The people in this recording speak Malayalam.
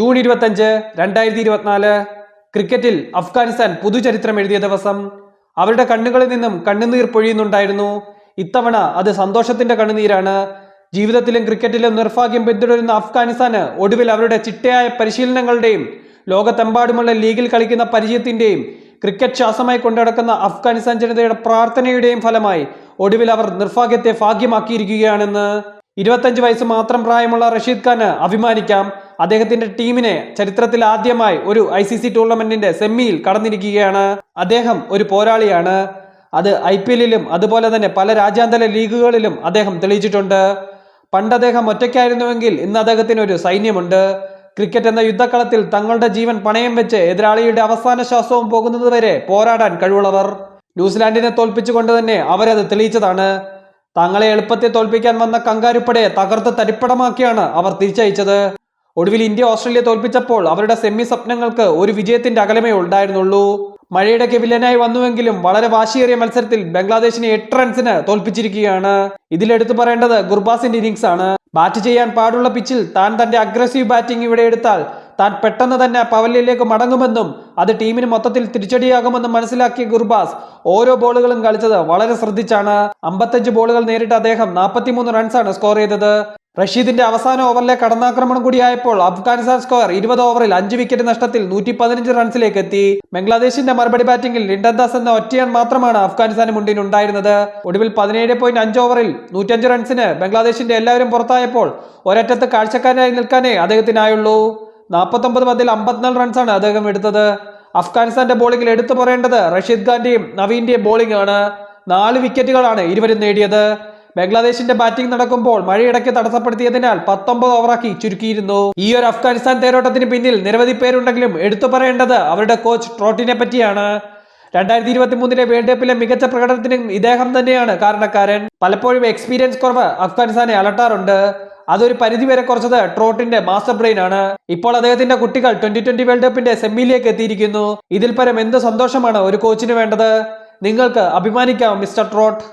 ജൂൺ ഇരുപത്തഞ്ച് രണ്ടായിരത്തി ഇരുപത്തിനാല് ക്രിക്കറ്റിൽ അഫ്ഗാനിസ്ഥാൻ പുതുചരിത്രം എഴുതിയ ദിവസം അവരുടെ കണ്ണുകളിൽ നിന്നും കണ്ണുനീർ പൊഴിയുന്നുണ്ടായിരുന്നു. ഇത്തവണ അത് സന്തോഷത്തിന്റെ കണ്ണുനീരാണ്. ജീവിതത്തിലും ക്രിക്കറ്റിലും നിർഭാഗ്യം പിന്തുടരുന്ന അഫ്ഗാനിസ്ഥാന് ഒടുവിൽ അവരുടെ ചിട്ടയായ പരിശീലനങ്ങളുടെയും ലോകത്തെമ്പാടുമുള്ള ലീഗിൽ കളിക്കുന്ന പരിചയത്തിന്റെയും ക്രിക്കറ്റ് ശ്വാസമായി കൊണ്ടുനടക്കുന്ന അഫ്ഗാനിസ്ഥാൻ ജനതയുടെ പ്രാർത്ഥനയുടെയും ഫലമായി ഒടുവിൽ അവർ നിർഭാഗ്യത്തെ ഭാഗ്യമാക്കിയിരിക്കുകയാണെന്ന് ഇരുപത്തഞ്ച് വയസ്സ് മാത്രം പ്രായമുള്ള റഷീദ് ഖാന് അഭിമാനിക്കാം. അദ്ദേഹത്തിന്റെ ടീമിനെ ചരിത്രത്തിൽ ആദ്യമായി ഒരു ഐ സി സി ടൂർണമെന്റിന്റെ സെമിയിൽ കടന്നിരിക്കുകയാണ്. അദ്ദേഹം ഒരു പോരാളിയാണ്. അത് ഐ പി എല്ലിലും അതുപോലെ തന്നെ പല രാജ്യാന്തര ലീഗുകളിലും അദ്ദേഹം തെളിയിച്ചിട്ടുണ്ട്. പണ്ട് അദ്ദേഹം ഒറ്റയ്ക്കായിരുന്നുവെങ്കിൽ ഇന്ന് അദ്ദേഹത്തിന് ഒരു സൈന്യമുണ്ട്. ക്രിക്കറ്റ് എന്ന യുദ്ധക്കളത്തിൽ തങ്ങളുടെ ജീവൻ പണയം വെച്ച് എതിരാളിയുടെ അവസാന ശ്വാസവും പോകുന്നതുവരെ പോരാടാൻ കഴിവുള്ളവർ. ന്യൂസിലാൻഡിനെ തോൽപ്പിച്ചുകൊണ്ട് തന്നെ അവരത് തെളിയിച്ചതാണ്. തങ്ങളെ എളുപ്പത്തെ തോൽപ്പിക്കാൻ വന്ന കങ്കാരുപ്പടയെ തകർത്ത് തരിപ്പടമാക്കിയാണ് അവർ തിരിച്ചയച്ചത്. ഒടുവിൽ ഇന്ത്യ ഓസ്ട്രേലിയ തോൽപ്പിച്ചപ്പോൾ അവരുടെ സെമി സ്വപ്നങ്ങൾക്ക് ഒരു വിജയത്തിന്റെ അകലമേ ഉണ്ടായിരുന്നുള്ളൂ. മഴയുടെ വില്ലനായി വന്നുവെങ്കിലും വളരെ വാശിയേറിയ മത്സരത്തിൽ ബംഗ്ലാദേശിനെ എട്ട് റൺസിന് തോൽപ്പിച്ചിരിക്കുകയാണ്. ഇതിലെടുത്തു പറയേണ്ടത് ഗുർബാസിന്റെ ഇന്നിംഗ്സ് ആണ്. ബാറ്റ് ചെയ്യാൻ പാടുള്ള പിച്ചിൽ താൻ തന്റെ അഗ്രസീവ് ബാറ്റിംഗ് ഇവിടെ എടുത്താൽ താൻ പെട്ടെന്ന് തന്നെ പവലിലേക്ക് മടങ്ങുമെന്നും അത് ടീമിന് മൊത്തത്തിൽ തിരിച്ചടിയാകുമെന്നും മനസ്സിലാക്കിയ ഗുർബാസ് ഓരോ ബോളുകളും കളിച്ചത് വളരെ ശ്രദ്ധിച്ചാണ്. അമ്പത്തഞ്ച് ബോളുകൾ നേരിട്ട് അദ്ദേഹം നാൽപ്പത്തിമൂന്ന് റൺസാണ് സ്കോർ ചെയ്തത്. റഷീദിന്റെ അവസാന ഓവറിലെ കടന്നാക്രമണം കൂടിയായപ്പോൾ അഫ്ഗാനിസ്ഥാൻ സ്കോർ ഇരുപത് ഓവറിൽ അഞ്ച് വിക്കറ്റ് നഷ്ടത്തിൽ നൂറ്റി പതിനഞ്ച് റൺസിലേക്ക് എത്തി ബംഗ്ലാദേശിന്റെ മറുപടി ബാറ്റിംഗിൽ ലിണ്ടൻ ദാസ് എന്ന ഒറ്റയാൻ മാത്രമാണ് അഫ്ഗാനിസ്ഥാന് മുന്നിൽ ഉണ്ടായിരുന്നത് ഒടുവിൽ പതിനേഴ് പോയിന്റ് അഞ്ച് ഓവറിൽ നൂറ്റഞ്ച് റൺസിന് ബംഗ്ലാദേശിന്റെ എല്ലാവരും പുറത്തായപ്പോൾ ഒരറ്റത്ത് കാഴ്ചക്കാരനായി നിൽക്കാനേ അദ്ദേഹത്തിനായുള്ളൂ. നാൽപ്പത്തൊമ്പത് പതിൽ അമ്പത്തിനാല് റൺസാണ് അദ്ദേഹം എടുത്തത്. അഫ്ഗാനിസ്ഥാന്റെ ബോളിംഗിൽ എടുത്തു പറയേണ്ടത് റഷീദ് ഖാന്റെയും നവീന്റെയും ബോളിംഗ് ആണ്. നാല് വിക്കറ്റുകളാണ് ഇരുവരും നേടിയത്. ബംഗ്ലാദേശിന്റെ ബാറ്റിംഗ് നടക്കുമ്പോൾ മഴയിടയ്ക്ക് തടസ്സപ്പെടുത്തിയതിനാൽ പത്തൊമ്പത് ഓവറാക്കി ചുരുക്കിയിരുന്നു. ഈ ഒരു അഫ്ഗാനിസ്ഥാൻ തേരോട്ടത്തിന് പിന്നിൽ നിരവധി പേരുണ്ടെങ്കിലും എടുത്തു പറയേണ്ടത് അവരുടെ കോച്ച് ട്രോട്ടിനെ പറ്റിയാണ്. രണ്ടായിരത്തി ഇരുപത്തി മൂന്നിലെ വേൾഡ് കപ്പിലെ മികച്ച പ്രകടനത്തിനും ഇദ്ദേഹം തന്നെയാണ് കാരണക്കാരൻ. പലപ്പോഴും എക്സ്പീരിയൻസ് കുറവ് അഫ്ഗാനിസ്ഥാനെ അലട്ടാറുണ്ട്. അതൊരു പരിധിവരെ കുറച്ചത് ട്രോട്ടിന്റെ മാസ്റ്റർ ബ്രെയിൻ ആണ്. ഇപ്പോൾ അദ്ദേഹത്തിന്റെ കുട്ടികൾ ട്വന്റി ട്വന്റി വേൾഡ് കപ്പിന്റെ സെമിയിലേക്ക് എത്തിയിരിക്കുന്നു. ഇതിൽ പരം എന്ത് സന്തോഷമാണ് ഒരു കോച്ചിന് വേണ്ടത്? നിങ്ങൾക്ക് അഭിമാനിക്കാം മിസ്റ്റർ ട്രോട്ട്.